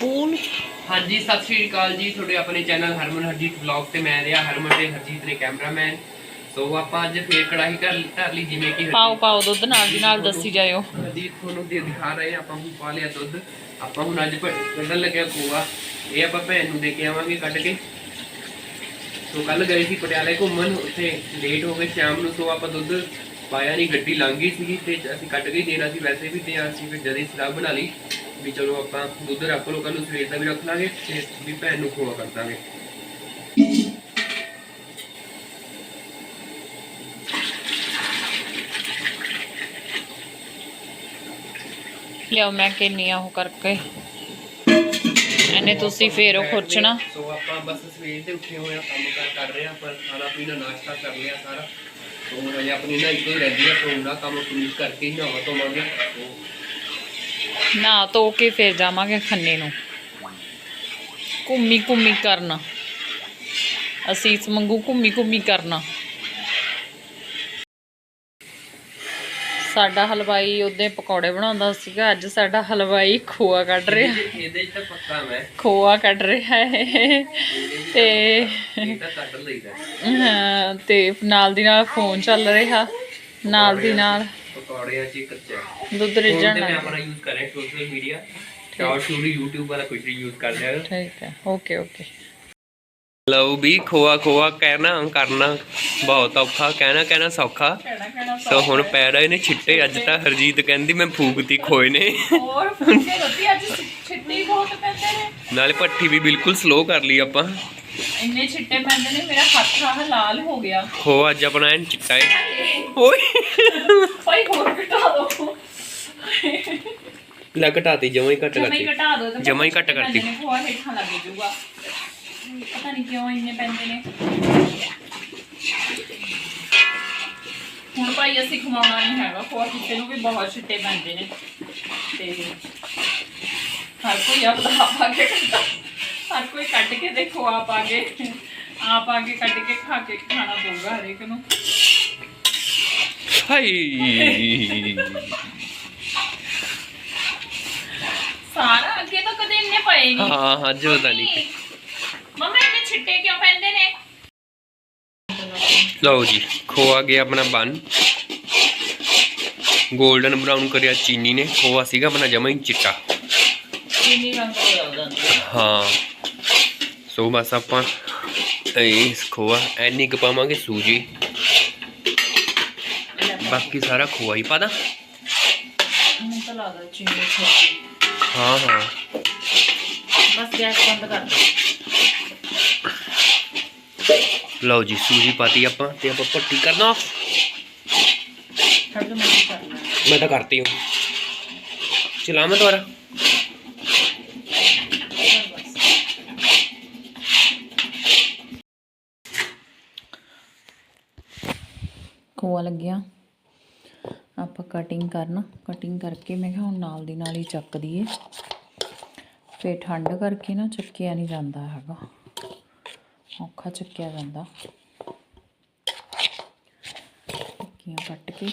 Pool ਹਾਂਜੀ ਸਤਿ ਸ਼੍ਰੀ ਅਕਾਲ ਜੀ। ਤੁਹਾਡੇ ਆਪਣੇ ਚੈਨਲ ਹਰਮਨ ਹਰਜੀਤ ਵਲੌਗ ਤੇ ਮੈਂ ਰਿਹਾ ਹਰਮਨ ਤੇ ਹਰਜੀਤ ਨੇ ਕੈਮਰਾਮੈਨ। ਸੋ ਆਪਾਂ ਅੱਜ ਫੇਰ ਕੜਾਹੀ ਧਰ ਲਈ ਜਿਵੇਂ ਕਿ ਪਾਓ ਪਾਓ ਦੁੱਧ ਨਾਲ ਦੀ ਨਾਲ ਦੱਸੀ ਜਾਇਓ। ਹਰਜੀਤ ਤੁਹਾਨੂੰ ਦੇ ਦਿਖਾ ਰਹੇ ਆਪਾਂ ਹੁਣ ਪਾ ਲਿਆ ਦੁੱਧ। ਆਪਾਂ ਹੁਣ ਅੱਜ ਕੱਢਣ ਲੱਗਿਆ ਖੋਆ ਇਹ ਆਪਾਂ ਭੈਣ ਨੂੰ ਦੇ ਕੇ ਆਵਾਂਗੇ ਕੱਢ ਕੇ। ਸੋ ਕੱਲ ਗਏ ਸੀ ਪਟਿਆਲੇ ਘੁੰਮਣ ਉੱਥੇ ਲੇਟ ਹੋ ਗਏ ਸ਼ਾਮ ਨੂੰ ਸੋ ਆਪਾਂ ਦੁੱਧ ਪਾਇਆ ਨਹੀਂ ਗੱਡੀ ਲੰਘ ਸੀਗੀ ਤੇ ਅਸੀਂ ਕੱਢ ਕੇ ਦੇਣਾ ਸੀ ਵੈਸੇ ਵੀ ਤੇ ਅਸੀਂ ਫਿਰ ਜਦੇ ਸਲਾਹ ਬਣਾ ਲਈ ਵੀ ਚਲੋ ਆਪਾਂ ਦੁੱਧ ਰੱਖ ਲਓ ਕੱਲ ਨੂੰ ਸਵੇਰ ਦਾ ਵੀ ਰੱਖ ਲਾਂਗੇ ਤੇ ਵੀ ਭੈਣ ਨੂੰ ਖੋਆ ਕਰ ਦਾਂਗੇ। ਲਿਆਓ ਮੈਂ ਕਿੰਨੀ ਆ ਉਹ ਕਰਕੇ। ਇਹਨੇ ਤੁਸੀਂ ਫੇਰ ਉਹ ਖੁਰਚਣਾ ਸੋ ਆਪਾਂ ਬਸ ਸਵੇਰ ਦੇ ਉੱਠੇ ਹੋਏ ਆ ਕੰਮ ਕਾਰ ਕਰ ਰਹੇ ਆ ਪਰ ਖਾਣਾ ਪੀਣਾ ਨਾਸ਼ਤਾ ਕਰ ਲਿਆ ਸਾਰਾ। ਸੋ ਹੁਣ ਆਪਣੀ ਨਾ ਇੱਕੋ ਹੀ ਰਹਿੰਦੀ ਆ ਸੋ ਉਹਦਾ ਕੰਮ ਪੂਰੀ ਕਰਕੇ ਹੀ ਨਹਾਵਾ ਧੋਵਾਂਗੇ। ਨਾ ਧੋ ਕੇ ਫਿਰ ਜਾਵਾਂਗੇ ਖੰਨੇ ਨੂੰ। ਘੁੰਮੀ ਘੁੰਮੀ ਕਰਨਾ। ਅਸੀਸ ਮੰਗੂ ਘੁੰਮੀ ਘੁੰਮੀ ਕਰਨਾ। ਸਾਡਾ ਹਲਵਾਈ ਉਹਦੇ ਪਕੌੜੇ ਬਣਾਉਂਦਾ ਸੀਗਾ ਅੱਜ ਸਾਡਾ ਹਲਵਾਈ ਖੋਆ ਕੱਢ ਰਿਹਾ। ਇਹਦੇ- 'ਚ ਤਾਂ ਪੱਕਾ ਮੈਂ ਖੋਆ ਕੱਢ ਰਿਹਾ ਹੈ। ਤੇ ਕੱਢ ਲਈਦਾ। ਹਾਂ, ਤੇ ਨਾਲ ਦੀ ਨਾਲ ਫੋਨ ਚੱਲ ਰਿਹਾ। ਨਾਲ ਦੀ ਨਾਲ। ਪਕੌੜਿਆਂ 'ਚ ਕੱਚਾ। ਦੁੱਧ ਮੈਂ ਲੱਗ ਆਪਣਾ ਯੂਜ਼ ਕਰ social media short shoot YouTube ਵਾਲਾ ਕੁਝ ਯੂਜ਼ ਕਰ ਰਿਹਾ ਠੀਕ ਹੈ। ਓਕੇ ਓਕੇ ਲਓ ਵੀ ਖੋਆ ਖੋਆ ਕਹਿਣਾ ਕਰਨਾ ਬਹੁਤ ਔਖਾ ਕਹਿਣਾ ਕਹਿਣਾ ਸੌਖਾ। ਸੋ ਹੁਣ ਪੈ ਰਹੇ ਨੇ ਛਿੱਟੇ ਅੱਜ ਤਾਂ ਹਰਜੀਤ ਕਹਿੰਦੀ ਮੈਂ ਫੂਕਤੀ ਖੋਏ ਨੇ। ਹੋਰ ਫੁੱਕੇ ਰੋਟੀ ਅੱਜ ਛਿੱਟੀ ਬਹੁਤ ਪੈਂਦੇ ਨੇ। ਨਾਲੇ ਭੱਠੀ ਵੀ ਬਿਲਕੁਲ ਸਲੋ ਕਰ ਲਈ ਆਪਾਂ। ਇੰਨੇ ਛਿੱਟੇ ਪੈਂਦੇ ਨੇ ਮੇਰਾ ਹੱਥ ਆਹ ਲਾਲ ਹੋ ਗਿਆ। ਖੋ ਅੱਜ ਆਪਣਾ ਐਨ ਚਿੱਟਾ ਏ। ਓਏ। ਭਾਈ ਹੋਰ ਘਟਾ ਦੋ। ਲੈ ਘਟਾਤੀ ਜਮਾਂ ਹੀ ਘੱਟ ਹੀ ਕਰਤੀ। ਜਮਾਂ ਹੀ ਘੱਟ ਕਰਤੀ। ਖੋਆ ਹੇਠਾਂ ਲੱਗ ਜਾਊਗਾ। ਪਤਾ ਨਹੀਂ ਕਿਉਂ ਇੰਨੇ ਪੈਂਦੇ ਨੇ। ਹੁਣ ਭਾਈ ਅਸੀਂ ਖਵਾਉਣਾ ਨਹੀਂ ਹੈਗਾ ਖੋਆ ਕਿਸੇ ਨੂੰ ਵੀ ਬਹੁਤ ਛਿੱਟੇ ਪੈਂਦੇ ਨੇ। ਤੇ ਹਰ ਕੋਈ ਆਪਦਾ ਆਪ ਆ ਕੇ ਹਰ ਕੋਈ ਕੱਢ ਕੇ ਦੇਖੋ ਆਪ ਆ ਕੇ ਆਪ ਆ ਕੇ ਕੱਢ ਕੇ ਖਾ ਕੇ ਖਾਣਾ ਪਊਗਾ ਹਰੇਕ ਨੂੰ। ਹਾਈ ਸਾਰਾ ਅੱਗੇ ਤਾਂ ਕਦੇ ਇੰਨੇ ਪਏ ਨਹੀਂ ਹਾਂ ਹਾਂ ਜੋ ਤਾਂ ਨਹੀਂ ਮਮਾ ਇੰਨੇ ਛਿੱਟੇ ਕਿਉਂ ਪੈਂਦੇ ਨੇ? ਲਓ ਜੀ ਖੋਆ ਗਿਆ ਆਪਣਾ ਬਨ। 골ਡਨ ਬਰਾਊਨ ਕਰਿਆ ਚੀਨੀ ਨੇ। ਖੋਆ ਸੀਗਾ ਆਪਣਾ ਜਮਾਂ ਹੀ ਚਿੱਟਾ। ਚੀਨੀ ਰੰਗ ਦਾ ਹੋ ਜਾਂਦਾ ਹਾਂ। ਸੋ ਬਸ ਆਪਾਂ ਇਸ ਖੋਆ ਐਨੀ ਕੁ ਪਾਵਾਂਗੇ ਸੂਜੀ। ਬਾਕੀ ਸਾਰਾ ਖੋਆ ਹੀ ਪਾਦਾ ਮੈਨੂੰ ਤਾਂ ਲੱਗਦਾ ਚੀਨੀ ਛੋਟੀ ਹਾਂ ਹਾਂ। ਬਸ ਗੈਸ ਬੰਦ ਕਰ ਦੇ ਲਓ ਜੀ, ਸੂਜੀ ਪਾਤੀ ਆਪਾਂ ਤੇ ਆਪਾਂ ਪੱਟੀ ਕਰਨਾ। ਮੈਂ ਤਾਂ ਕਰਤੀ ਹੂੰ ਚਲਾ ਮੈਂ ਦੁਬਾਰਾ? ਖੋਆ ਲੱਗਿਆ। ਆਪਾਂ ਕਟਿੰਗ ਕਰਨਾ। ਕਟਿੰਗ ਕਰਕੇ ਮੈਂ ਕਿਹਾ ਹੁਣ ਨਾਲ ਦੀ ਨਾਲ ਹੀ ਚੱਕ ਦਈਏ। ਫੇ ਠੰਡ ਕਰਕੇ ਨਾ ਚੱਕਿਆ ਨਹੀਂ ਜਾਂਦਾ ਹੈਗਾ। ਔਖਾ ਚੱਕਿਆ ਜਾਂਦਾ ਟਿੱਕੀਆਂ ਕੱਟ ਕੇ